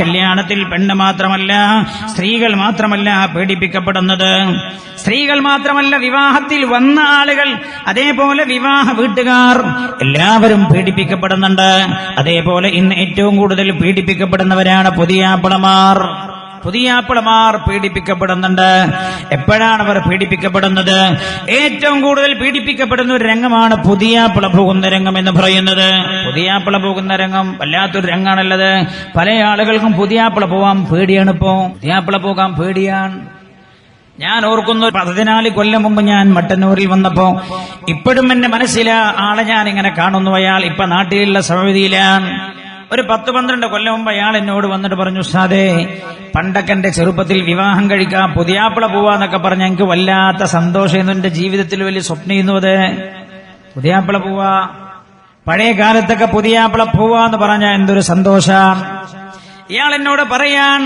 കല്യാണത്തിൽ പെണ്ണ് മാത്രമല്ല സ്ത്രീകൾ മാത്രമല്ല പേടിപ്പിക്കപ്പെടുന്നത്. സ്ത്രീകൾ മാത്രമല്ല വിവാഹത്തിൽ വന്ന ആളുകൾ അതേപോലെ വിവാഹ വീട്ടുകാർ എല്ലാവരും പീഡിപ്പിക്കപ്പെടുന്നുണ്ട് അതേപോലെ ഇന്ന് ഏറ്റവും കൂടുതൽ പീഡിപ്പിക്കപ്പെടുന്നവരാണ് പുതിയാപ്പിളമാർ പുതിയാപ്പിളമാർ പീഡിപ്പിക്കപ്പെടുന്നുണ്ട്. എപ്പോഴാണ് അവർ പീഡിപ്പിക്കപ്പെടുന്നത്? ഏറ്റവും കൂടുതൽ പീഡിപ്പിക്കപ്പെടുന്ന ഒരു രംഗമാണ് പുതിയാപ്പിള പോകുന്ന രംഗം എന്ന് പറയുന്നത്. പുതിയാപ്പിള പോകുന്ന രംഗം വല്ലാത്തൊരു രംഗമാണല്ലത് പല ആളുകൾക്കും പുതിയാപ്പിള പോവാൻ പേടിയാണ് ഇപ്പോ. പുതിയാപ്പിള പോകാൻ പേടിയാണ്. ഞാൻ ഓർക്കുന്നു പതിനാല് കൊല്ലം മുമ്പ് ഞാൻ മട്ടന്നൂരിൽ വന്നപ്പോ ഇപ്പോഴും എന്റെ മനസ്സില ആളെ ഞാൻ ഇങ്ങനെ കാണുന്നു അയാൾ ഇപ്പൊ നാട്ടിലുള്ള സമിതിയിലാണ്. ഒരു പത്ത് പന്ത്രണ്ട് കൊല്ലം മുമ്പ് അയാൾ എന്നോട് വന്നിട്ട് പറഞ്ഞു സാദേ പണ്ടൊക്കെ എന്റെ ചെറുപ്പത്തിൽ വിവാഹം കഴിക്കാം പുതിയാപ്പിള പോവാന്നൊക്കെ പറഞ്ഞ എനിക്ക് വല്ലാത്ത സന്തോഷം എന്റെ ജീവിതത്തിൽ വലിയ സ്വപ്നം ചെയ്യുന്നു അത് പുതിയാപ്പിള പോവാ. പഴയ കാലത്തൊക്കെ പുതിയാപ്പിള പോവാന്ന് പറഞ്ഞ എന്തൊരു സന്തോഷം. ഇയാൾ എന്നോട് പറയാൻ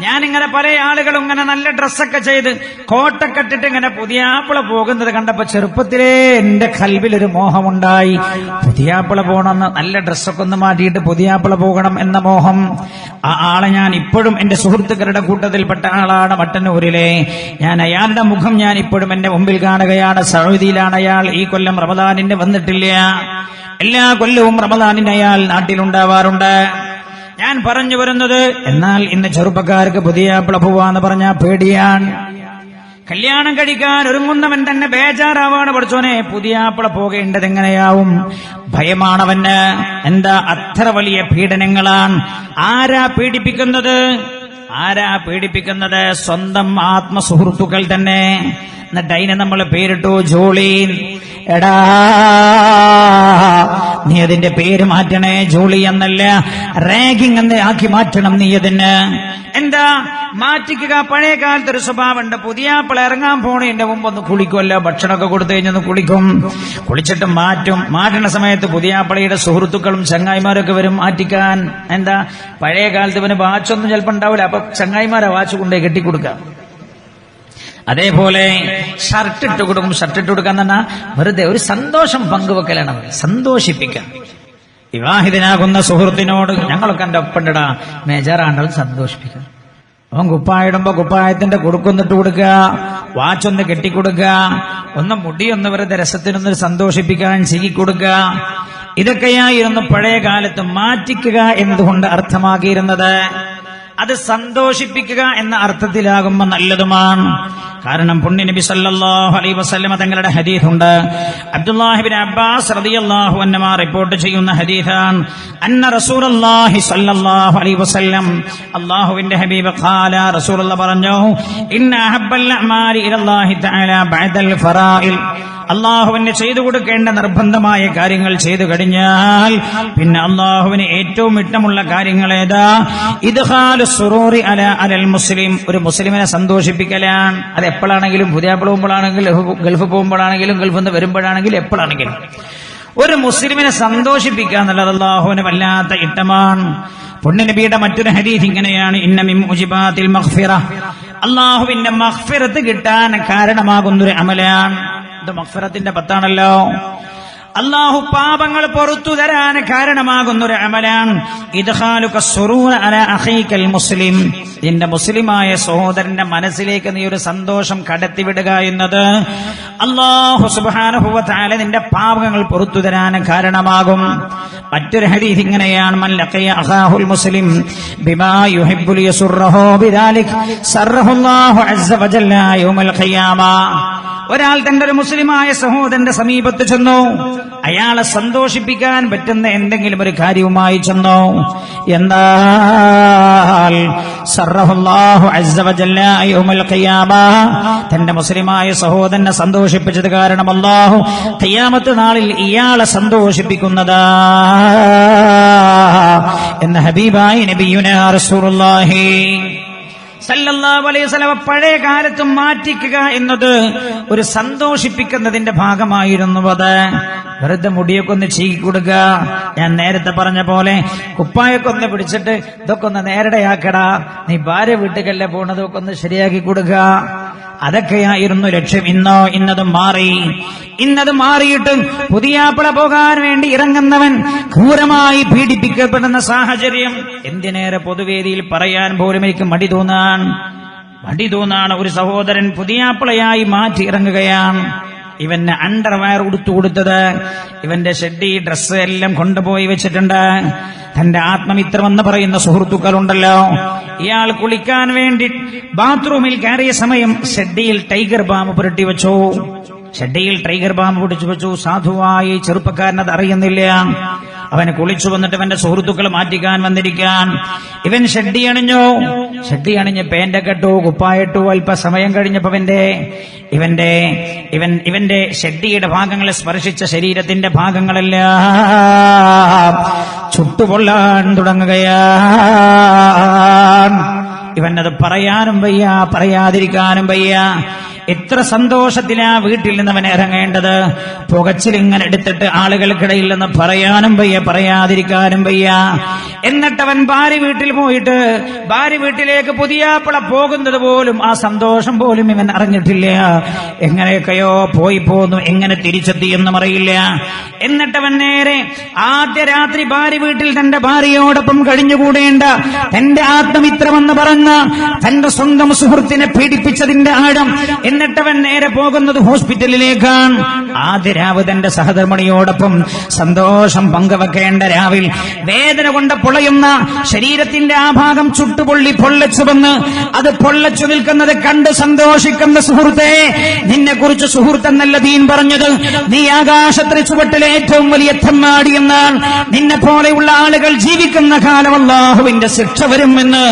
ഞാനിങ്ങനെ പല ആളുകളും ഇങ്ങനെ നല്ല ഡ്രസ്സൊക്കെ ചെയ്ത് കോട്ടൊക്കെ ഇട്ടിട്ട് ഇങ്ങനെ പുതിയാപ്പിള പോകുന്നത് കണ്ടപ്പോ ചെറുപ്പത്തിലേ എന്റെ കൽവിലൊരു മോഹമുണ്ടായി. പുതിയാപ്പിള പോകണമെന്ന് നല്ല ഡ്രസ്സൊക്കെ ഒന്ന് മാറ്റിയിട്ട് പുതിയാപ്പിള പോകണം എന്ന മോഹം. ആ ആളെ ഞാൻ ഇപ്പോഴും എന്റെ സുഹൃത്തുക്കളുടെ കൂട്ടത്തിൽപ്പെട്ട ആളാണ് മട്ടന്നൂരിലെ. ഞാൻ അയാളുടെ മുഖം ഞാൻ ഇപ്പോഴും എന്റെ മുമ്പിൽ കാണുകയാണ്. സൗദിയിലാണ് അയാൾ ഈ കൊല്ലം റമദാനിന്റെ വന്നിട്ടില്ല. എല്ലാ കൊല്ലവും റമദാനിന് അയാൾ നാട്ടിലുണ്ടാവാറുണ്ട്. ഞാൻ പറഞ്ഞു വരുന്നത് എന്നാൽ ഇന്ന് ചെറുപ്പക്കാർക്ക് പുതിയ പ്ലഭുവാന്ന് പറഞ്ഞ പേടിയാണ്. കല്യാണം കഴിക്കാൻ ഒരുങ്ങുന്നവൻ തന്നെ ബേജാറാവാണ് പഠിച്ചോനെ പുതിയ ആപ്പിള പോകേണ്ടത് എങ്ങനെയാവും? ഭയമാണവന്. എന്താ അത്ര വലിയ പീഡനങ്ങളാണ്? ആരാ പീഡിപ്പിക്കുന്നത്? ആരാ പീഡിപ്പിക്കുന്നത്? സ്വന്തം ആത്മസുഹൃത്തുക്കൾ തന്നെ. എന്നിട്ട് അതിനെ നമ്മൾ പേരിട്ടു ജോളി. എടാ നീ അതിന്റെ പേര് മാറ്റണേ ജോളി എന്നല്ല. റാഗിംഗ് എന്ന് ആക്കി മാറ്റണം നീ അതിന്. എന്താ? മാറ്റിക്കുക. പഴയ കാലത്ത് ഒരു സ്വഭാവമുണ്ട്. പുതിയ ആപ്പിൾ ഇറങ്ങാൻ പോണേന്റെ മുമ്പ് ഒന്ന് കുളിക്കുമല്ലോ ഭക്ഷണമൊക്കെ കൊടുത്തു കഴിഞ്ഞൊന്ന് കുളിക്കും. കുളിച്ചിട്ട് മാറ്റും. മാറ്റുന്ന സമയത്ത് പുതിയ ആപ്പിളയുടെ സുഹൃത്തുക്കളും ചങ്ങായിമാരൊക്കെ വരും മാറ്റിക്കാൻ. എന്താ? പഴയ കാലത്ത് ഇവന് വാച്ചൊന്നും ചിലപ്പോൾ ഉണ്ടാവില്ല. അപ്പൊ ചങ്ങായിമാരെ വാച്ച് കൊണ്ടേ കെട്ടിക്കൊടുക്കാം അതേപോലെ ഷർട്ട് ഇട്ട് കൊടുക്കും ഷർട്ട് ഇട്ട് കൊടുക്കാൻ തന്നെ വെറുതെ ഒരു സന്തോഷം പങ്കുവെക്കലാണ്. സന്തോഷിപ്പിക്കാം വിവാഹിതനാകുന്ന സുഹൃത്തിനോട് ഞങ്ങളൊക്കെ എന്റെ ഒപ്പണ്ടടാ. മേജറാണ്ടത് സന്തോഷിപ്പിക്കാം. അവൻ കുപ്പായിടുമ്പോ കുപ്പായത്തിന്റെ കൊടുക്കൊന്നിട്ട് കൊടുക്കുക വാച്ചൊന്ന് കെട്ടിക്കൊടുക്കുക ഒന്ന് മുടിയൊന്ന് വെറുതെ രസത്തിനൊന്ന് സന്തോഷിപ്പിക്കാൻ കൊടുക്കുക ഇതൊക്കെയായിരുന്നു പഴയ കാലത്ത് മാറ്റിക്കുക എന്നതുകൊണ്ട് അർത്ഥമാക്കിയിരുന്നത്? അത് സന്തോഷിപ്പിക്കുക എന്ന അർത്ഥത്തിലാകുമ്പോൾ നല്ലതുമാണ്. കാരണം പുണ്യ നബി സല്ലല്ലാഹു അലൈഹി വസല്ലമ തങ്ങളുടെ ഹദീസുണ്ട്. അബ്ദുല്ലാഹിബിൻ അബ്ബാസ് റളിയല്ലാഹു അന്നമാർ റിപ്പോർട്ട് ചെയ്യുന്ന ഹദീസാണ്. അന്ന റസൂലുള്ളാഹി സല്ലല്ലാഹു അലൈഹി വസല്ലം അല്ലാഹുവിന്റെ ഹബീബ് ഖാല റസൂലുള്ള പറഞ്ഞു ഇന്ന തആല ബഅദൽ ഫറാഇൽ അള്ളാഹുവിന് ചെയ്തു കൊടുക്കേണ്ട നിർബന്ധമായ കാര്യങ്ങൾ ചെയ്തു കഴിഞ്ഞാൽ പിന്നെ അള്ളാഹുവിന് ഏറ്റവും ഇഷ്ടമുള്ള കാര്യങ്ങൾ ഏതാ? ഇദ്ഹാലു സുറൂറി അല അലൽ മുസ്ലിം. ഒരു മുസ്ലിമിനെ സന്തോഷിപ്പിക്കലാണ്. അത് എപ്പോഴാണെങ്കിലും പുതിയ പോകുമ്പോഴാണെങ്കിലും ഗൾഫ് പോകുമ്പോഴാണെങ്കിലും ഗൾഫിൽ നിന്ന് വരുമ്പോഴാണെങ്കിലും എപ്പോഴാണെങ്കിലും. ഒരു മുസ്ലിമിനെ സന്തോഷിപ്പിക്കുക എന്നുള്ളത് അള്ളാഹുവിന് വല്ലാത്ത ഇഷ്ടമാണ്. പുണ്യനബിയുടെ മറ്റൊരു ഹരീത് ഇങ്ങനെയാണ്. ഇന്നമിം ഉജിബാത്തിൽ അള്ളാഹുവിന്റെ മഹ്ഫിറത്ത് കിട്ടാൻ കാരണമാകുന്നൊരു അമലാണ്. ഇത് മഖ്ഫിറത്തിന്റെ പത്താണല്ലോ. അള്ളാഹു പാപങ്ങൾ പുറത്തു തരാൻ കാരണമാകുന്ന ഒരു അമലാണ് അല മുസ്ലിം. നിന്റെ മുസ്ലിമായ സഹോദരന്റെ മനസ്സിലേക്ക് നീ ഒരു സന്തോഷം കടത്തിവിടുക എന്നത് അള്ളാഹു വ നിന്റെ പാപങ്ങൾ പുറത്തു തരാൻ കാരണമാകും. മറ്റൊരു ഹദീസ് ഇങ്ങനെയാണ്. മുസ്ലിം ബിമാ സർഹുല്ലാഹു അസ്സ യൗമൽ ഖിയാമ. ഒരാൾ തന്റെ ഒരു മുസ്ലിമായ സഹോദരന്റെ സമീപത്ത് ചെന്നു. അയാളെ സന്തോഷിപ്പിക്കാൻ പറ്റുന്ന എന്തെങ്കിലും ഒരു കാര്യവുമായി ചെന്നോ. എന്നാൽ തന്റെ മുസ്ലിമായ സഹോദരനെ സന്തോഷിപ്പിച്ചത് കാരണം അള്ളാഹു ഖിയാമത്ത് നാളിൽ ഇയാളെ സന്തോഷിപ്പിക്കുന്നതാ എന്ന ഹബീബായി നബിയുനാ റസൂലുള്ളാഹി സല്ലല്ലാഹു അലൈഹി പഴയ കാലത്ത് മാറ്റിക്കുക എന്നത് ഒരു സന്തോഷിപ്പിക്കുന്നതിന്റെ ഭാഗമായിരുന്നു അത്. വെറുതെ മുടിയൊക്കെ ഒന്ന് ചീകി കൊടുക്കുക ഞാൻ നേരത്തെ പറഞ്ഞ പോലെ കുപ്പായൊക്കെ ഒന്ന് പിടിച്ചിട്ട് ഇതൊക്കെ ഒന്ന് നേരടെയാക്കടാ. നീ ഭാര്യ വീട്ടുകല്ലേ പോണതൊക്കെ ഒന്ന് ശരിയാക്കി കൊടുക്കുക അതൊക്കെയായിരുന്നു ലക്ഷ്യം. ഇന്നോ ഇന്നത് മാറി. ഇന്നത് മാറിയിട്ട് പുതിയാപ്പിള പോകാൻ വേണ്ടി ഇറങ്ങുന്നവൻ ക്രൂരമായി പീഡിപ്പിക്കപ്പെടുന്ന സാഹചര്യം എന്തിനേറെ പൊതുവേദിയിൽ പറയാൻ പോലും എനിക്ക് മടി തോന്നാൻ മടി തോന്നാണ് ഒരു സഹോദരൻ പുതിയാപ്പിളയായി മാറ്റി ഇറങ്ങുകയാണ്. ഇവന് അണ്ടർവയർ ഉടുത്തു കൊടുത്തത്. ഇവന്റെ ഷെഡി ഡ്രസ് എല്ലാം കൊണ്ടുപോയി വെച്ചിട്ടുണ്ട്. തന്റെ ആത്മമിത്രമെന്ന് പറയുന്ന സുഹൃത്തുക്കളുണ്ടല്ലോ. ഇയാൾ കുളിക്കാൻ വേണ്ടി ബാത്റൂമിൽ കയറിയ സമയം ഷെഡിയിൽ ടൈഗർ ബാമ്പ് പുരട്ടി വെച്ചു. ഷെഡിയിൽ ടൈഗർ ബാമ്പ് പിടിച്ചു വെച്ചു. സാധുവായി ചെറുപ്പക്കാരനത് അറിയുന്നില്ല. അവന് കുളിച്ചു വന്നിട്ട് അവന്റെ സുഹൃത്തുക്കൾ മാറ്റിക്കാൻ വന്നിരിക്കാൻ. ഇവൻ ഷെഡി അണിഞ്ഞു. ഷെഡി അണിഞ്ഞ് പേന്റൊക്കെ ഇട്ടു കുപ്പായിട്ടു അല്പസമയം കഴിഞ്ഞപ്പോ അവന്റെ ഇവന്റെ ഇവൻ ഇവന്റെ ഷെഡ്ഡിയുടെ ഭാഗങ്ങളെ സ്പർശിച്ച ശരീരത്തിന്റെ ഭാഗങ്ങളെല്ലാം ചുട്ടുപൊള്ളാൻ തുടങ്ങുകയാണ്. ഇവനത് പറയാനും വയ്യ പറയാതിരിക്കാനും വയ്യ. എത്ര സന്തോഷത്തിലാ വീട്ടിൽ നിന്ന് അവൻ ഇറങ്ങേണ്ടത്? പുകച്ചിലിങ്ങനെ എടുത്തിട്ട് ആളുകൾക്കിടയിൽ നിന്ന് പറയാനും വയ്യ പറയാതിരിക്കാനും വയ്യ. എന്നിട്ടവൻ ഭാര്യ വീട്ടിൽ പോയിട്ട് ഭാര്യ വീട്ടിലേക്ക് പുതിയാപ്പിള പോകുന്നത് പോലും ആ സന്തോഷം പോലും ഇവൻ അറിഞ്ഞിട്ടില്ല. എങ്ങനെയൊക്കെയോ പോയി പോന്നു എങ്ങനെ തിരിച്ചെത്തി എന്നും അറിയില്ല. എന്നിട്ടവൻ നേരെ ആദ്യ രാത്രി ഭാര്യ വീട്ടിൽ തന്റെ ഭാര്യയോടൊപ്പം കഴിഞ്ഞുകൂടേണ്ട തന്റെ ആത്മമിത്രമെന്ന് പറഞ്ഞ തന്റെ സ്വന്തം സുഹൃത്തിനെ പീഡിപ്പിച്ചതിന്റെ ആഴം എന്നിട്ടവൻ നേരെ പോകുന്നത് ഹോസ്പിറ്റലിലേക്കാണ്. ആദ്യ രാവ് തന്റെ സഹധർമ്മിണിയോടൊപ്പം സന്തോഷം പങ്കുവെക്കേണ്ട രാവിൽ വേദന കൊണ്ട് പൊളയുന്ന ശരീരത്തിന്റെ ആ ഭാഗം ചുട്ടുപൊള്ളി പൊള്ളച്ചു വന്ന് അത് പൊള്ളച്ചു നിൽക്കുന്നത് കണ്ട് സന്തോഷിക്കുന്ന സുഹൃത്തെ നിന്നെ കുറിച്ച് സുഹൃത്തെന്നല്ല ദീൻ പറഞ്ഞത്. നീ ആകാശത്തിന് ചുവട്ടിലെ ഏറ്റവും വലിയ തെമ്മാടി എന്നാൽ നിന്നെ പോലെയുള്ള ആളുകൾ ജീവിക്കുന്ന കാലം അള്ളാഹുവിന്റെ ശിക്ഷ വരുമെന്ന്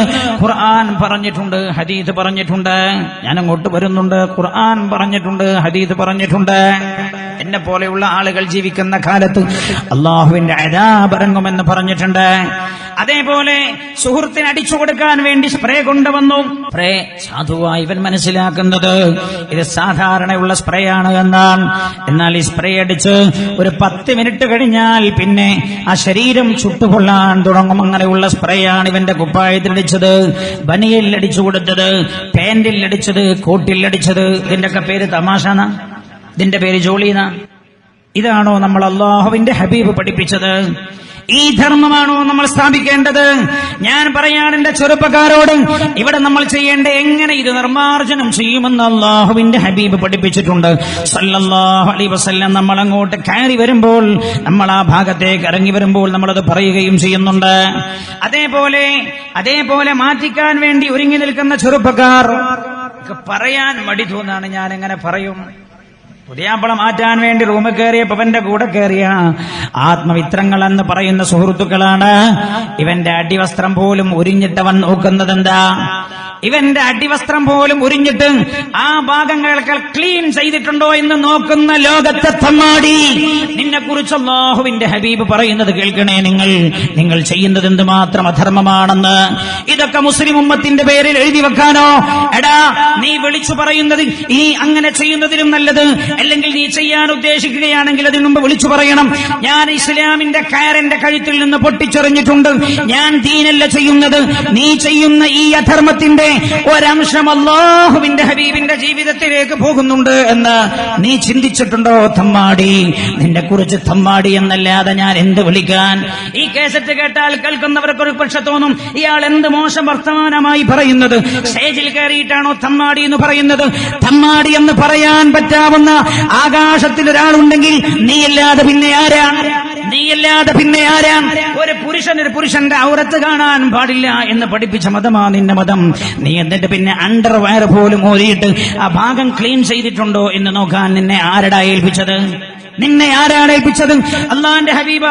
ഖുർആൻ പറഞ്ഞിട്ടുണ്ട് ഹദീദ് പറഞ്ഞിട്ടുണ്ട്. ഞാൻ അങ്ങോട്ട് വരുന്നുണ്ട്. ഖുർആൻ പറഞ്ഞിട്ടുണ്ട് ഹദീദ് പറഞ്ഞിട്ടുണ്ട്. എന്നെ പോലെയുള്ള ആളുകൾ ജീവിക്കുന്ന കാലത്ത് അള്ളാഹുവിന്റെ അരാബറങ്ങുമെന്ന് പറഞ്ഞിട്ടുണ്ട്. അതേപോലെ സുഹൃത്തിന് അടിച്ചു കൊടുക്കാൻ വേണ്ടി സ്പ്രേ കൊണ്ടുവന്നു. സ്പ്രേ സാധുവായി ഇവൻ മനസ്സിലാക്കുന്നത് ഇത് സാധാരണയുള്ള സ്പ്രേ ആണ് എന്നാണ് എന്നാൽ ഈ സ്പ്രേ അടിച്ച് ഒരു പത്ത് മിനിറ്റ് കഴിഞ്ഞാൽ പിന്നെ ആ ശരീരം ചുട്ടുകൊള്ളാൻ തുടങ്ങും. അങ്ങനെയുള്ള സ്പ്രേ ആണ് ഇവന്റെ കുപ്പായത്തിലടിച്ചത് ബനിയിൽ അടിച്ചു കൊടുത്തത് കോട്ടിൽ അടിച്ചത്. ഇതിന്റെയൊക്കെ പേര് തമാശന ഇതിന്റെ പേര് ജോളിന. ഇതാണോ നമ്മൾ അള്ളാഹുവിന്റെ ഹബീബ് പഠിപ്പിച്ചത്? ഈ ധർമ്മമാണോ നമ്മൾ സ്ഥാപിക്കേണ്ടത്? ഞാൻ പറയാണ് എന്റെ ചെറുപ്പക്കാരോട് ഇവിടെ നമ്മൾ ചെയ്യേണ്ട എങ്ങനെ ഇത് നിർമ്മാർജനം ചെയ്യുമെന്ന് അള്ളാഹുവിന്റെ ഹബീബ് പഠിപ്പിച്ചിട്ടുണ്ട്. സല്ലല്ലാഹു അലൈഹി വസല്ലം നമ്മൾ അങ്ങോട്ട് കയറി വരുമ്പോൾ നമ്മൾ ആ ഭാഗത്തേക്ക് ഇറങ്ങി വരുമ്പോൾ നമ്മളത് പറയുകയും ചെയ്യുന്നുണ്ട്. അതേപോലെ അതേപോലെ മാറ്റിക്കാൻ വേണ്ടി ഒരുങ്ങി നിൽക്കുന്ന ചെറുപ്പക്കാർ പറയാൻ മടി തോന്നാണ് ഞാൻ എങ്ങനെ പറയും. പുതിയാപ്പള മാറ്റാൻ വേണ്ടി റൂമിൽ കയറിയ പവന്റെ കൂടെ കയറിയ ആത്മമിത്രങ്ങൾ എന്ന് പറയുന്ന സുഹൃത്തുക്കളാണ്. ഇവന്റെ അടിവസ്ത്രം പോലും ഉരിഞ്ഞിട്ടവൻ നോക്കുന്നത് എന്താ ഇവന്റെ അടിവസ്ത്രം പോലും ഉരിഞ്ഞിട്ട് ആ ഭാഗങ്ങളൊക്കെ ക്ലീൻ ചെയ്തിട്ടുണ്ടോ എന്ന് നോക്കുന്ന ലോകത്തെ തമ്മാടി. നിന്നെ കുറിച്ച് അള്ളാഹുവിന്റെ ഹബീബ് പറയുന്നത് കേൾക്കണേ നിങ്ങൾ. നിങ്ങൾ ചെയ്യുന്നത് എന്തുമാത്രം അധർമ്മമാണെന്ന്. ഇതൊക്കെ മുസ്ലിം ഉമ്മത്തിന്റെ പേരിൽ എഴുതി വെക്കാനോ? എടാ നീ വിളിച്ചു പറയുന്നത് ഈ അങ്ങനെ ചെയ്യുന്നതിലും നല്ലത്. അല്ലെങ്കിൽ നീ ചെയ്യാൻ ഉദ്ദേശിക്കുകയാണെങ്കിൽ അതിനു മുമ്പ് വിളിച്ചു പറയണം. ഞാൻ ഇസ്ലാമിന്റെ കയറിന്റെ കഴുത്തിൽ നിന്ന് പൊട്ടിച്ചെറിഞ്ഞിട്ടുണ്ട്. ഞാൻ ദീനല്ല ചെയ്യുന്നത്. നീ ചെയ്യുന്ന ഈ അധർമ്മത്തിന്റെ ഒരംശം അള്ളാഹുവിന്റെ ഹബീബിന്റെ ജീവിതത്തിലേക്ക് പോകുന്നുണ്ട് എന്ന് നീ ചിന്തിച്ചിട്ടുണ്ടോ തമ്മാടി? നിന്നെ കുറിച്ച് തമ്മാടി എന്നല്ലാതെ ഞാൻ എന്ത് വിളിക്കാൻ? ഈ കേസറ്റ് കേട്ടാൽ കേൾക്കുന്നവർക്ക് ഒരു പക്ഷെ തോന്നും ഇയാൾ എന്ത് മോശം വർത്തമാനമായി പറയുന്നത്? സ്റ്റേജിൽ കയറിയിട്ടാണോ തമ്മാടി എന്ന് പറയുന്നത്? തമ്മാടി എന്ന് പറയാൻ പറ്റാവുന്ന ആകാശത്തിൽ ഒരാളുണ്ടെങ്കിൽ നീയല്ലാതെ പിന്നെ ആരാണ് നീയല്ലാതെ പിന്നെ ആരാ? ഒരു പുരുഷൻ ഒരു പുരുഷന്റെ ഔറത്ത് കാണാൻ പാടില്ല എന്ന് പഠിപ്പിച്ച മതമാ നിന്റെ മതം. നീ എന്നിട്ട് പിന്നെ അണ്ടർ വയർ പോലും ഓരിയിട്ട് ആ ഭാഗം ക്ലീൻ ചെയ്തിട്ടുണ്ടോ എന്ന് നോക്കാൻ നിന്നെ ആരടാ ഏൽപ്പിച്ചത്? നിന്നെ ആരാണ് ഏൽപ്പിച്ചത്? അള്ളാന്റെ ഹബീബ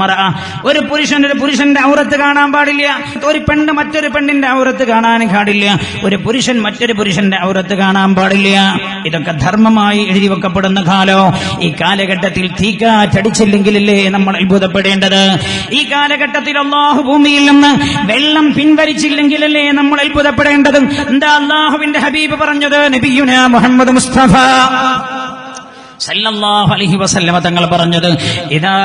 മർഅ. ഒരു പുരുഷൻ ഒരു പുരുഷന്റെ ഔറത്ത് കാണാൻ പാടില്ല ഒരു പെണ്ണ് മറ്റൊരു പെണ്ണിന്റെ ഔറത്ത് കാണാൻ പാടില്ല ഒരു പുരുഷൻ മറ്റൊരു പുരുഷന്റെ ഔറത്ത് കാണാൻ പാടില്ല. ഇതൊക്കെ ധർമ്മമായി എഴുതി വെക്കപ്പെടുന്ന കാലോ. ഈ കാലഘട്ടത്തിൽ തീക്കാറ്റടിച്ചില്ലെങ്കിലല്ലേ നമ്മൾ അത്ഭുതപ്പെടേണ്ടത്? ഈ കാലഘട്ടത്തിൽ അള്ളാഹു ഭൂമിയിൽ നിന്ന് വെള്ളം പിൻവലിച്ചില്ലെങ്കിലല്ലേ നമ്മൾ അത്ഭുതപ്പെടേണ്ടത്? എന്താ അള്ളാഹുവിന്റെ ഹബീബ് പറഞ്ഞത്? നബിയുന മുഹമ്മദ് മുസ്തഫ. സല്ലല്ലാഹു അലൈഹി വസല്ലമ തങ്ങൾ പറഞ്ഞത് ഇദാ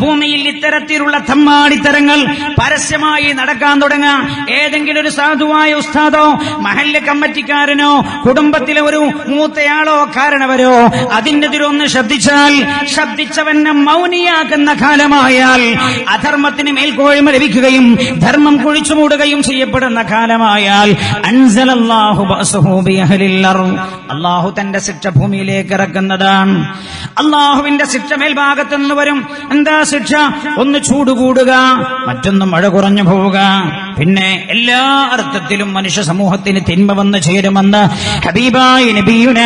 ഭൂമിയിൽ ഇത്തരത്തിലുള്ള തമ്മാടിത്തരങ്ങൾ പരസ്യമായി നടക്കാൻ തുടങ്ങാം. ഏതെങ്കിലും ഒരു സാധുവായ ഉസ്താദോ മഹല്ല കമ്മറ്റിക്കാരനോ കുടുംബത്തിലെ ഒരു മൂത്തയാളോ കാരണവരോ അതിനെതിരൊന്ന് ശബ്ദിച്ചാൽ ശബ്ദിച്ചവനെ മൗനിയാക്കുന്ന കാലമായാൽ അധർമ്മത്തിന് മേൽക്കോയ്മ ലഭിക്കുകയും ധർമ്മം കുഴിച്ചു മൂടുകയും ചെയ്യപ്പെടുന്ന കാലമായാൽ അള്ളാഹു തന്റെ ശിക്ഷ ഭൂമിയിലേക്ക് ഇറക്കുന്നതാണ്. അള്ളാഹുവിന്റെ ശിക്ഷ മേൽഭാഗത്ത് നിന്ന് വരും. എന്താ ശിക്ഷ? ഒന്ന് ചൂട് കൂടുക മറ്റൊന്ന് മഴ കുറഞ്ഞു പോവുക. പിന്നെ എല്ലാ അർത്ഥത്തിലും മനുഷ്യ സമൂഹത്തിന് തിന്മ വന്ന് ചേരുമെന്ന് ഹബീബായി നബിയുന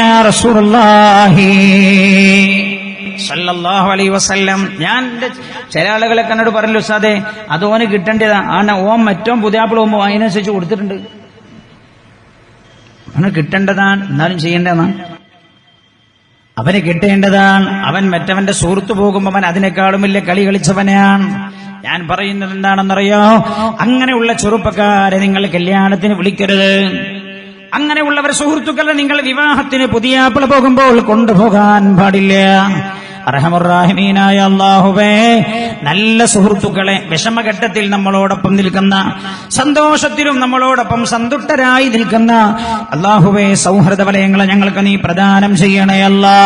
വസല്ലം. ഞാൻ ചില ആളുകളെ എന്നോട് പറഞ്ഞു സാദേ അത് ഓന് കിട്ടേണ്ടതാ ആണ് ഓം മറ്റോ പുതിയാപ്പിളോമ്പോ അതിനനുസരിച്ച് കൊടുത്തിട്ടുണ്ട്. അവന് കിട്ടേണ്ടതാണ്. എന്നാലും ചെയ്യേണ്ടതാണ്. അവന് കിട്ടേണ്ടതാണ്. അവൻ മറ്റവന്റെ സുഹൃത്തു പോകുമ്പോൾ അവൻ അതിനേക്കാളും വലിയ കളി കളിച്ചവനാണ്. ഞാൻ പറയുന്നത് എന്താണെന്നറിയോ? അങ്ങനെയുള്ള ചെറുപ്പക്കാരെ നിങ്ങൾ കല്യാണത്തിന് വിളിക്കരുത്. അങ്ങനെയുള്ളവർ സുഹൃത്തുക്കളെ നിങ്ങൾ വിവാഹത്തിന് പുതിയ പോകുമ്പോൾ കൊണ്ടുപോകാൻ പാടില്ല. അർഹമുറാഹിമീനായ അള്ളാഹുവേ നല്ല സുഹൃത്തുക്കളെ വിഷമഘട്ടത്തിൽ നമ്മളോടൊപ്പം നിൽക്കുന്ന സന്തോഷത്തിലും നമ്മളോടൊപ്പം സന്തുഷ്ടരായി നിൽക്കുന്ന അള്ളാഹുവേ സൗഹൃദ വലയങ്ങളെ ഞങ്ങൾക്ക് നീ പ്രദാനം ചെയ്യണേ അല്ലാ.